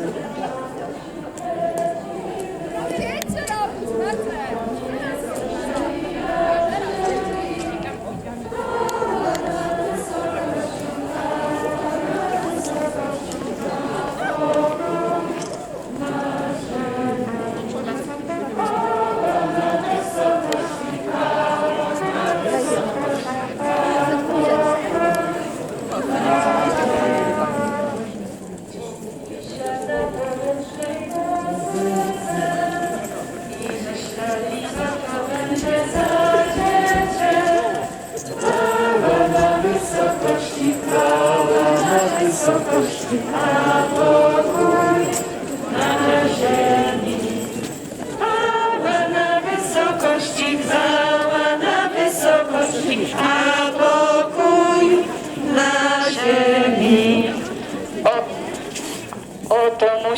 Right.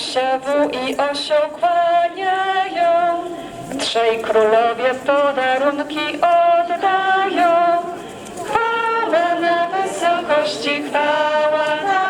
Musiawu i osioł kłaniają, trzej królowie podarunki oddają. Chwała na wysokości, chwała na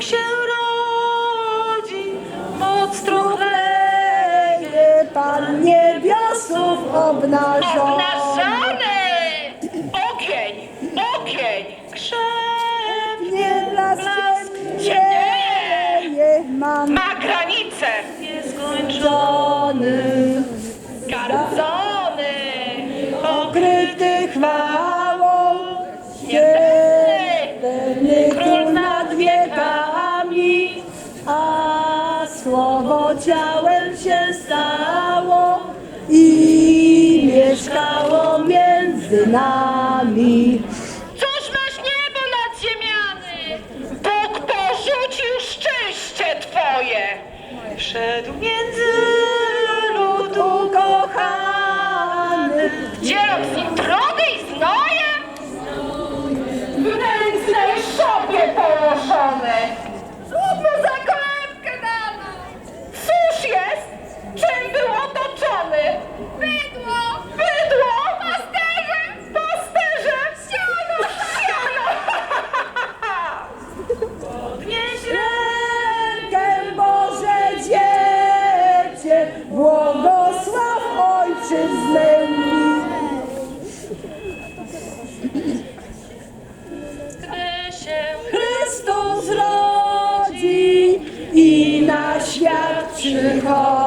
Się rodzi, moc truchleje, Pan niebiosów obnażony, ciałem się stało i mieszkało między nami. Cóż masz niebo nad ziemiany? Bóg porzucił szczęście twoje. Wszedł między ludu Ukochany, Dzielą z Ojczyznę mi. Gdy się Chrystus rodzi i na świat przychodzi.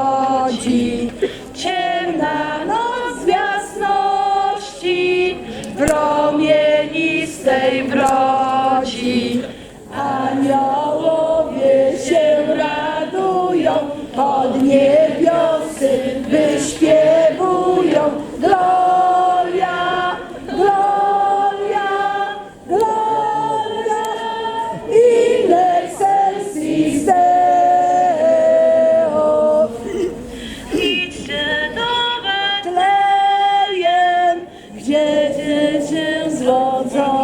Gdzie dziecię zrodzone,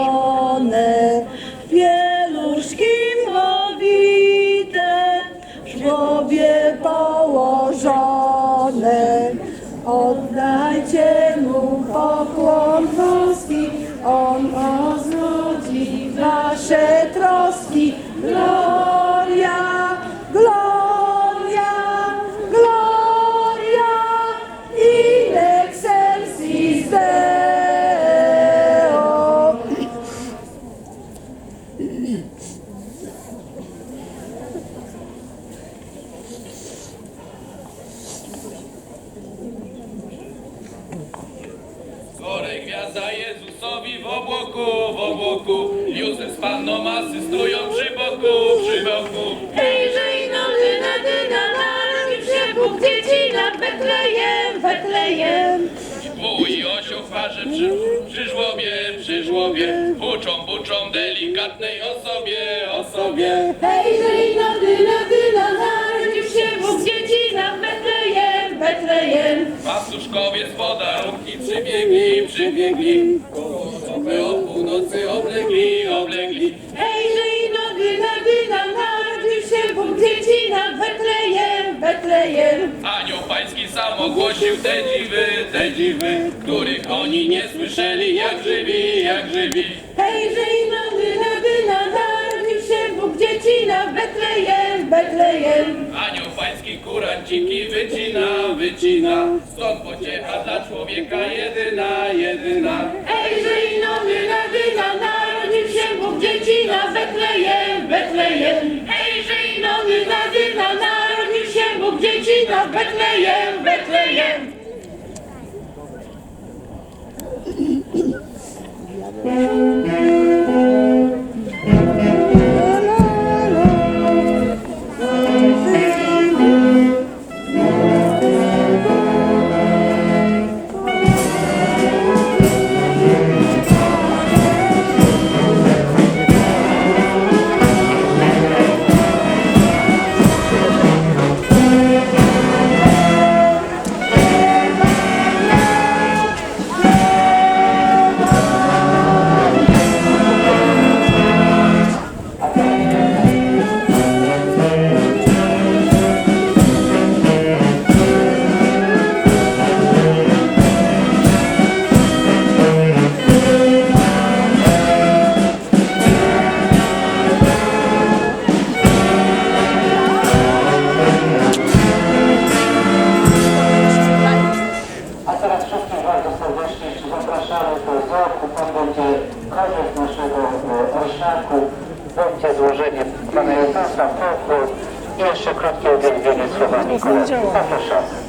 z panną asystują przy boku, przy boku. Hejże i no dyna dyna, Bóg Bóg dzieci na Betlejem, Betlejem. Wuj osioł w parze przy, przy żłobie, przy żłobie. Buczą, buczą delikatnej osobie, osobie. Hej, dyna, dyna, dyna, narodził się Bóg dzieci na Betlejem, Betlejem. Pastuszkowie z podarunki przybiegli, przybiegli. Betlejem. Anioł pański sam ogłosił te dziwy, te dziwy, których oni nie słyszeli, jak żywi, jak żywi. Hej, Żyjno, dyna, dyna, narodził się Bóg dzieci na Betlejem, Betlejem. Anioł pański kuranciki wycina, wycina. Stąd pociecha dla człowieka jedyna, jedyna. Hej, Żyjno, dyna, dyna, narodził się Bóg dzieci na Betlejem, Betlejem. Bóg dzieci na Betlejem, Betlejem. A teraz wszystkich bardzo serdecznie zapraszamy do złoku. Tam będzie koniec naszego e, orszlaku. Będzie złożenie Pana Jezusa, pokój i jeszcze krótkie uwielbienie słowami. Zapraszamy.